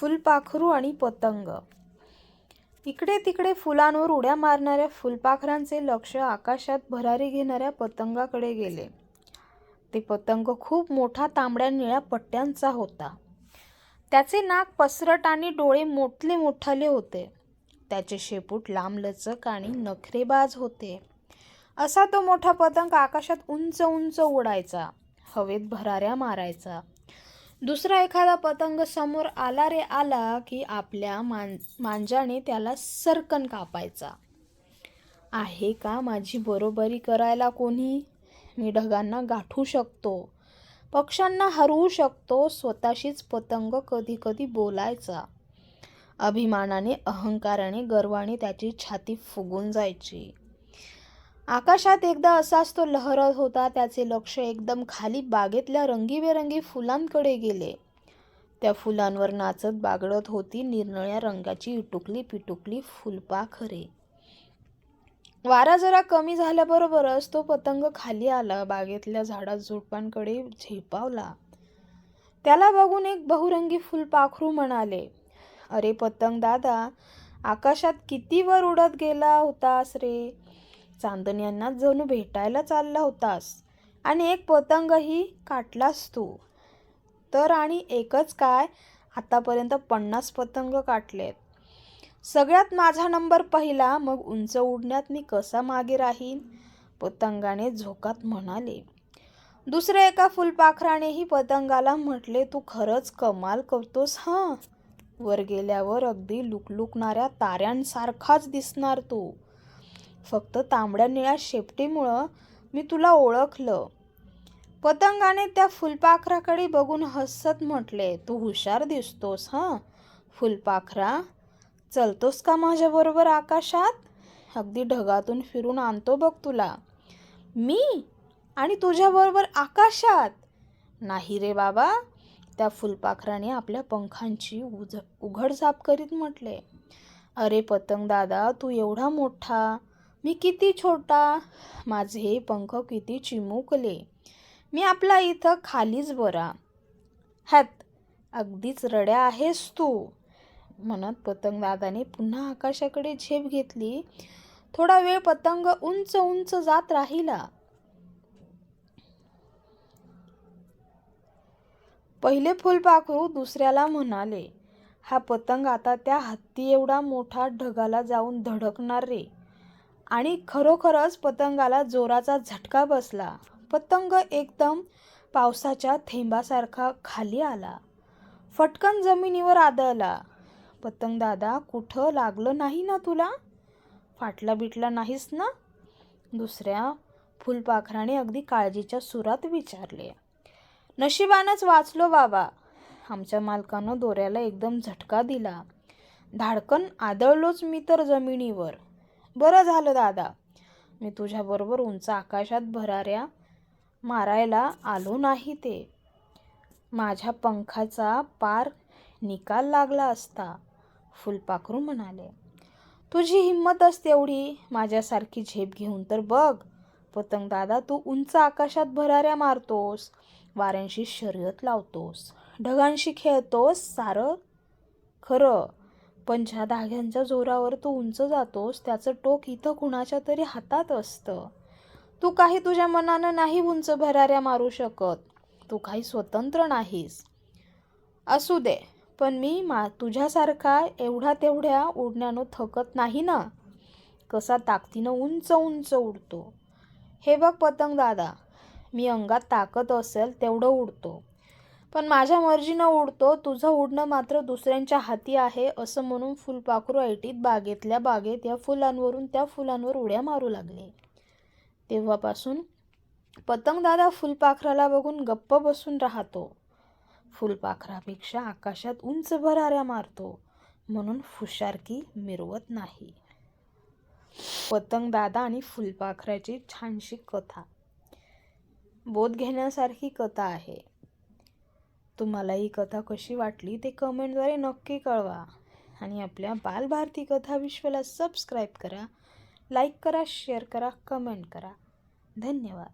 फुलपाखरू आणि पतंग. इकडे तिकडे फुलांवर उड्या मारणाऱ्या फुलपाखरांचे लक्ष आकाशात भरारी घेणाऱ्या पतंगाकडे गेले. ते पतंग खूप मोठा तांबड्या निळ्या पट्ट्यांचा होता. त्याचे नाक पसरट आणि डोळे मोठले मोठाले होते. त्याचे शेपूट लांबलचक आणि नखरेबाज होते. असा तो मोठा पतंग आकाशात उंच उंच उडायचा. हवेत भराऱ्या मारायचा. दुसरा एखादा पतंग समोर आला रे आला की आपल्या मान मांजाने त्याला सरकन कापायचा. आहे का माझी बरोबरी करायला कोणी? मी ढगांना गाठू शकतो. पक्ष्यांना हरवू शकतो. स्वतःशीच पतंग कधी कधी बोलायचा. अभिमानाने अहंकाराने गर्वाने त्याची छाती फुगून जायची. आकाशात एकदा असाच तो लहरत होता. त्याचे लक्ष एकदम खाली बागेतल्या रंगीबेरंगी फुलांकडे गेले. त्या फुलांवर नाचत बागडत होती निरनिळ्या रंगाची इटुकली पिटुकली फुलपाखरे वारा जरा कमी झाल्याबरोबरच तो पतंग खाली आला बागेतल्या झाडा झुडपांकडे झेपावला. त्याला बघून एक बहुरंगी फुलपाखरू म्हणाले अरे पतंग दादा आकाशात किती वर उडत गेला होतास रे. चांदण्यांना जणू भेटायला चालला होतास. आणि एक पतंगही काटलास तू. तर आणि एकच काय? आतापर्यंत पन्नास पतंग काटलेत. सगळ्यात माझा नंबर पहिला मग उंच उडण्यात मी कसा मागे राहीन? पतंगाने झोकात म्हणाले. दुसऱ्या एका फुलपाखरानेही पतंगाला म्हटले तू खरंच कमाल करतोस हां वर गेल्यावर अगदी लुकलुकणाऱ्या ताऱ्यांसारखाच दिसणार तू. फक्त तांबड्या निळ्या शेपटीमुळं मी तुला ओळखलं. पतंगाने त्या फुलपाखराकडे बघून हसत म्हटले तू हुशार दिसतोस हां? फुलपाखरा चलतोस का माझ्याबरोबर आकाशात? अगदी ढगातून फिरून आणतो बघ तुला. मी? आणि तुझ्याबरोबर आकाशात? नाही रे बाबा त्या फुलपाखराने आपल्या पंखांची उज उघडझाप करीत म्हटले. अरे पतंग दादा तू एवढा मोठा मी किती छोटा माझे पंख किती चिमुकले. मी आपला इथं खालीच बरा. हॅत अगदीच रड्या आहेस तू. म्हणत पतंगदादाने पुन्हा आकाशाकडे झेप घेतली. थोडा वेळ पतंग उंच उंच जात राहिला. पहिले फुलपाखरू दुसऱ्याला म्हणाले हा पतंग आता त्या हत्ती एवढा मोठा ढगाला जाऊन धडकणार रे. आणि खरोखरच पतंगाला जोराचा झटका बसला. पतंग एकदम पावसाच्या थेंबासारखा खाली आला. फटकन जमिनीवर आदळला. पतंग दादा कुठं लागलं नाही ना तुला? फाटला बिटला नाहीस ना? दुसऱ्या फुलपाखराने अगदी काळजीच्या सुरात विचारले. नशिबानंच वाचलो बाबा. आमच्या मालकानं दोऱ्याला एकदम झटका दिला. धाडकन आदळलोच मी तर जमिनीवर. बरं झालं दादा. मी तुझ्याबरोबर उंच आकाशात भराऱ्या मारायला आलो नाही ते. माझ्या पंखाचा पार निकाल लागला असता फुलपाखरू म्हणाले. तुझी हिंमतच तेवढी माझ्यासारखी झेप घेऊन तर बघ. पतंग दादा तू उंच आकाशात भराऱ्या मारतोस वाऱ्यांशी शर्यत लावतोस ढगांशी खेळतोस सारं खरं. पण ज्या धाग्यांच्या जोरावर तू उंच जातोस त्याचं टोक इथं कुणाच्या तरी हातात असतं. तू काही तुझ्या मनानं नाही उंच भराऱ्या मारू शकत. तू काही स्वतंत्र नाहीस. असू दे पण मी मा तुझ्यासारखा एवढा तेवढ्या उडण्यानं थकत नाही ना? कसा ताकदीनं उंच उंच उडतो. हे बघ पतंग दादा मी अंगात ताकद असेल तेवढं उडतो. पण माझ्या मर्जीनं उडतो तुझं उडणं मात्र दुसऱ्यांच्या हाती आहे असं म्हणून फुलपाखरू ऐटीत बागेतल्या बागेत या फुलांवरून त्या फुलांवर उड्या मारू लागले. तेव्हापासून पतंगदादा फुलपाखराला बघून गप्प बसून राहतो. फुलपाखरापेक्षा आकाशात उंच भराऱ्या मारतो म्हणून फुशारकी मिरवत नाही. पतंगदादा आणि फुलपाखराची छानशी कथा. बोध घेण्यासारखी कथा आहे. तुम्हाला ही कथा कशी वाटली ते कमेंटद्वारे नक्की कळवा. आणि आपल्या बालभारती कथा विश्वला सबस्क्राईब करा लाईक करा शेअर करा कमेंट करा. धन्यवाद.